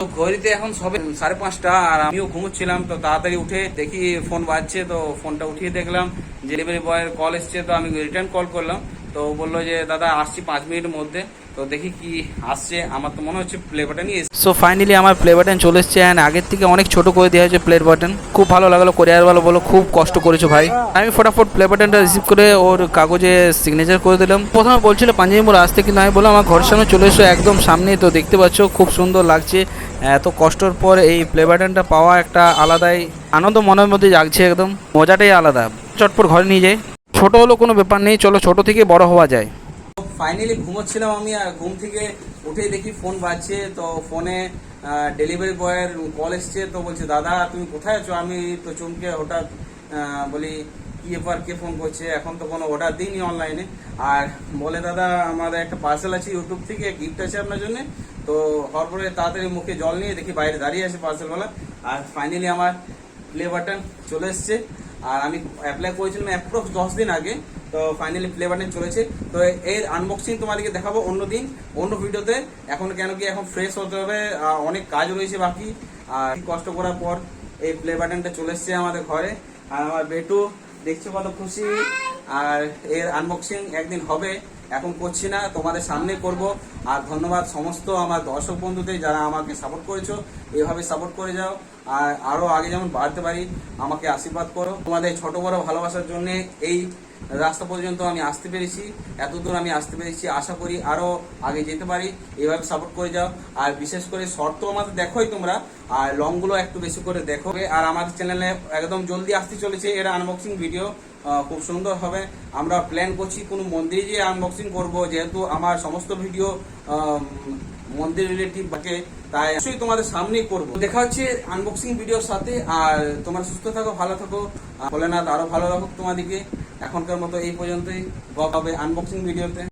তো ঘড়িতে এখন সবে সাড়ে পাঁচটা আর আমিও ঘুমোচ্ছিলাম, তো তাড়াতাড়ি উঠে দেখি ফোন বাজছে, তো ফোনটা উঠিয়ে দেখলাম ডেলিভারি বয়ের কল এসছে, তো আমি রিটার্ন কল করলাম। তো বলল যে, দাদা, আসছি পাঁচ মিনিটের মধ্যে। তো দেখি কি আসছে। আমার তো মনে হচ্ছে প্লে বাটনই সো ফাইনালি আমার প্লে বাটন চলে এসছে অ্যান্ড আগের থেকে অনেক ছোট করে দেওয়া হয়েছে প্লে বাটন খুব ভালো লাগল কোরিয়ার ভালো বলো, খুব কষ্ট করেছ ভাই। আমি ফটাফট প্লে বাটনটা রিসিভ করে ওর কাগজে সিগনেচার করে দিলাম। প্রথমে বলছিল পাঞ্জাবি মোড় আসতে কিন্তু আমি বললাম, আমার ঘরের সামনে চলে এসো একদম সামনেই। তো দেখতে পাচ্ছ, খুব সুন্দর লাগছে। এত কষ্টর পর এই প্লে বাটনটা পাওয়া একটা আলাদাই আনন্দ মনের মধ্যে জাগছে একদম। মজাটাই আলাদা। চটপট ঘরে নিয়ে যাই। ছোট হলো কোনো ব্যাপার নেই, চলো ছোট থেকে বড় হওয়া যায়। ফাইনালি ঘুমোচ্ছিলাম আমি আর ঘুম থেকে উঠেই দেখি ফোন বাজছে। তো ফোনে ডেলিভারি বয়ের কল এসছে। তো বলছে, দাদা, তুমি কোথায় আছো? আমি তো চমকে হঠাৎ বলি, কি ব্যাপার? কে ফোন করছে? এখন তো কোনো অর্ডার দিইনি অনলাইনে আর বলে, দাদা আমার একটা পার্সেল আছে ইউটিউব থেকে গিফট আছে আপনার জন্য। তো হওয়ার পরে তাড়াতাড়ি মুখে জল নিয়ে দেখি বাইরে দাঁড়িয়ে আছে পার্সেলওয়ালা আর ফাইনালি আমার প্লে বাটন চলে এসছে। আর আমি অ্যাপ্লাই করেছিলাম অ্যাপ্রক্স দশ দিন আগে। তো ফাইনালি প্লে বাটন চলেছে। তো এর আনবক্সিং তোমাদেরকে দেখাবো অন্য দিন, অন্য ভিডিওতে। এখন কেন কি এখন ফ্রেশ হতে হবে অনেক কাজ রয়েছে বাকি। আর কষ্ট করার পর এই প্লে বাটনটা চলে এসছে আমাদের ঘরে। আর আমার বেটু, দেখছ কত খুশি? আর এর আনবক্সিং একদিন হবে, এখন করছি না, তোমাদের সামনে করব। আর ধন্যবাদ সমস্ত আমার দর্শক বন্ধুদের যারা আমাকে সাপোর্ট করেছ, এভাবে সাপোর্ট করে যাও। আর আরও আগে যেমন বাড়তে পারি, আমাকে আশীর্বাদ করো। তোমাদের ছোট বড় ভালোবাসার জন্য এই রাস্তা পর্যন্ত আমি আসতে পেরেছি, এতদূর আমি আসতে পেরেছি। আশা করি আরও আগে যেতে পারি, এভাবে সাপোর্ট করে যাও। আর বিশেষ করে শর্ত আমাদের দেখোই তোমরা, আর লংগুলো একটু বেশি করে দেখো। আর আমাদের চ্যানেলে একদম জলদি আসতে চলেছে এর আনবক্সিং ভিডিও খুব সুন্দর হবে। আমরা প্ল্যান করছি কোনো মন্দিরে যে আনবক্সিং করব, যেহেতু আমার সমস্ত ভিডিও মন্দির রিলেটিভ বাকে, তাই অবশ্যই তোমাদের সামনেই করব। দেখা হচ্ছে আনবক্সিং ভিডিওর সাথে, আর তোমরা সুস্থ থাকো, ভালো থাকো। বলে না তারও ভালো রাখুক তোমাদেরকে এখনকার মতো এই পর্যন্তই। হবে আনবক্সিং ভিডিওতে